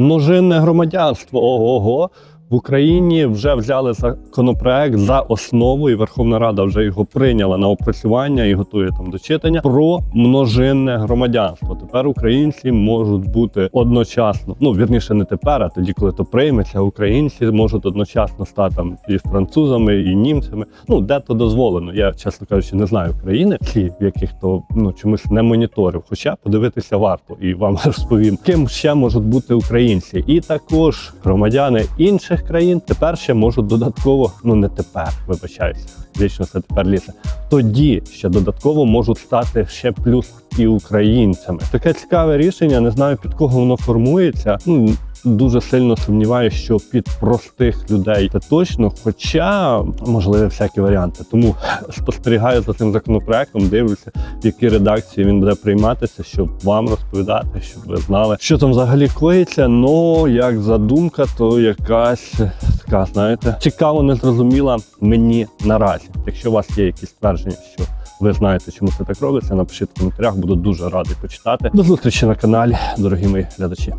Множинне громадянство. Ого. В Україні вже взяли законопроект за основу, і Верховна Рада вже його прийняла на опрацювання і готує там до читання про множинне громадянство. Тепер українці можуть бути одночасно, ну вірніше не тепер, а тоді, коли то прийметься, українці можуть одночасно стати там і французами, і німцями. Ну де то дозволено. Я чесно кажучи, не знаю країни, ті, в яких то ну чомусь не моніторив. Хоча подивитися варто і вам розповім, ким ще можуть бути українці, і також громадяни інших країн тепер ще можуть додатково, ну не тепер, вибачаюся, вічно це тепер лісе. Тоді ще додатково можуть стати ще плюс і українцями. Таке цікаве рішення. Не знаю під кого воно формується. Ну дуже сильно сумніваюся, що під простих людей це точно, хоча можливі всякі варіанти. Тому спостерігаю за цим законопроектом, дивлюся, в якій редакції він буде прийматися, щоб вам розповідати, щоб ви знали, що там взагалі коїться. Ну як задумка, то якась така, знаєте, цікаво, не зрозуміла мені наразі. Якщо у вас є якісь твердження, що ви знаєте, чому це так робиться, напишіть в коментарях, буду дуже радий почитати. До зустрічі на каналі, дорогі мої глядачі.